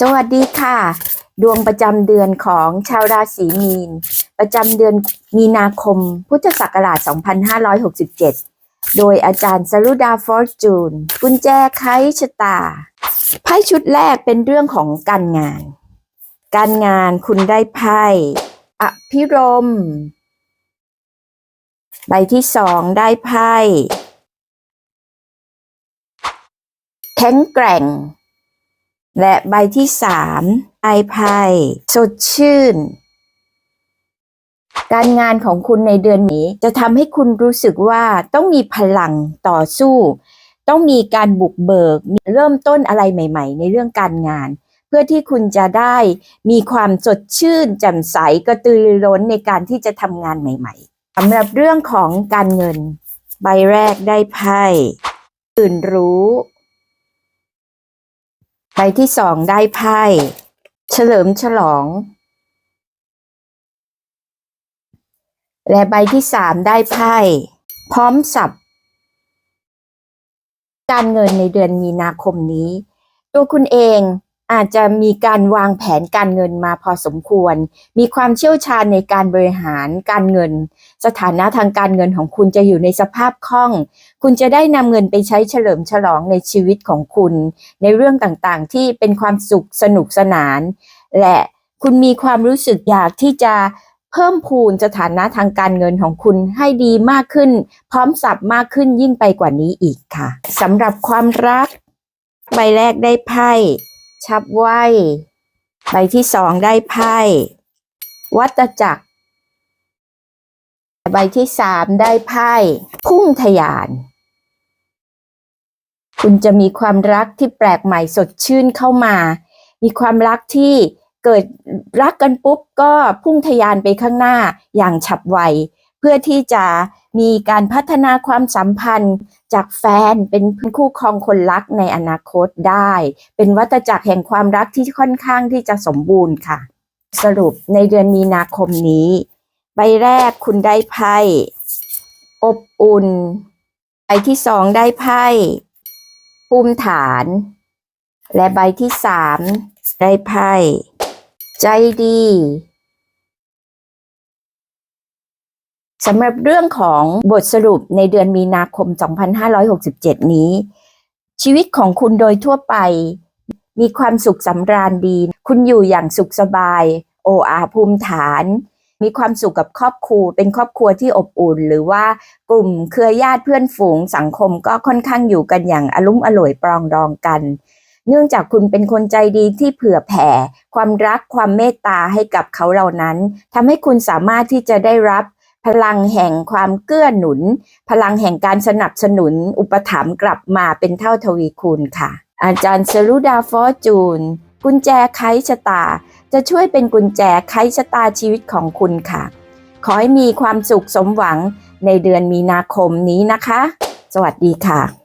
สวัสดีค่ะ ดวงประจำเดือนของชาวราศีมีน ประจำเดือนมีนาคม พุทธศักราช 2567 โดยอาจารย์สรุดาฟอร์จูน กุญแจไขชะตา ไพ่ชุดแรกเป็นเรื่องของการงาน การงานคุณได้ไพ่อภิรม ใบที่สองได้ไพ่แข็งแกร่ง และใบที่สามไอไพ่สดชื่น การงานของคุณในเดือนนี้จะทำให้คุณรู้สึกว่าต้องมีพลังต่อสู้ ต้องมีการบุกเบิกมีเริ่มต้นอะไรใหม่ ๆ ในเรื่องการงาน เพื่อที่คุณจะได้มีความสดชื่นแจ่มใสกระตือรือร้นในการที่จะทำงานใหม่ ๆสำหรับเรื่องของการเงิน ใบแรกได้ไพ่ตื่นรู้ ใบที่สองได้ไพ่ เฉลิมฉลอง และใบที่สามได้ไพ่ พร้อมสับการเงินในเดือนมีนาคมนี้ ตัวคุณเอง อาจจะมีการวางแผนการเงินมาพอสมควร มีความเชี่ยวชาญในการบริหารการเงิน สถานะทางการเงินของคุณจะอยู่ในสภาพคล่อง คุณจะได้นำเงินไปใช้เฉลิมฉลองในชีวิตของคุณ ในเรื่องต่างๆ ที่เป็นความสุขสนุกสนาน และคุณมีความรู้สึกอยากที่จะเพิ่มพูนสถานะทางการเงินของคุณให้ดีมากขึ้น พร้อมสับมากขึ้นยิ่งไปกว่านี้อีกค่ะสำหรับความรักใบแรกได้ไพ่ ชับไว้ใบที่สองได้ไพ่ วัตจักร ใบที่สามได้ไพ่ พุ่งทะยาน คุณจะมีความรักที่แปลกใหม่สดชื่นเข้ามา มีความรักที่เกิดรักกันปุ๊บก็พุ่งทะยานไปข้างหน้าอย่างฉับไว พื่อที่จะมีการพัฒนาความสัมพันธ์จากแฟนเป็นคู่ครองคนรักในอนาคตได้ เป็นวัตจักรแห่งความรักที่ค่อนข้างที่จะสมบูรณ์ค่ะ สรุปในเดือนมีนาคมนี้ ใบแรกคุณได้ไพ่อบอุ่นใบที่สองได้ไพ่ภูมิฐาน และใบที่สามได้ไพ่ใจดี สำหรับเรื่องของบทสรุปในเดือนมีนาคม 2567 นี้ ชีวิตของคุณโดยทั่วไป มีความสุขสำราญดี คุณอยู่อย่างสุขสบาย โออาภูมิฐาน มีความสุขกับครอบครัว เป็นครอบครัวที่อบอุ่น หรือว่ากลุ่มเครือญาติเพื่อนฝูงสังคมก็ค่อนข้างอยู่กันอย่างอลุ่มอร่วยปรองดองกัน เนื่องจากคุณเป็นคนใจดีที่เผื่อแผ่ ความรักความเมตตาให้กับเขาเหล่านั้นทำให้คุณสามารถที่จะได้รับ พลังแห่งความเกื้อหนุน พลังแห่งการสนับสนุน อุปถัมภ์กลับมาเป็นเท่าทวีคูณค่ะ อาจารย์สรุดาฟอร์จูน กุญแจไขชะตา จะช่วยเป็นกุญแจไขชะตาชีวิตของคุณค่ะ ขอให้มีความสุขสมหวังในเดือนมีนาคมนี้นะคะ สวัสดีค่ะ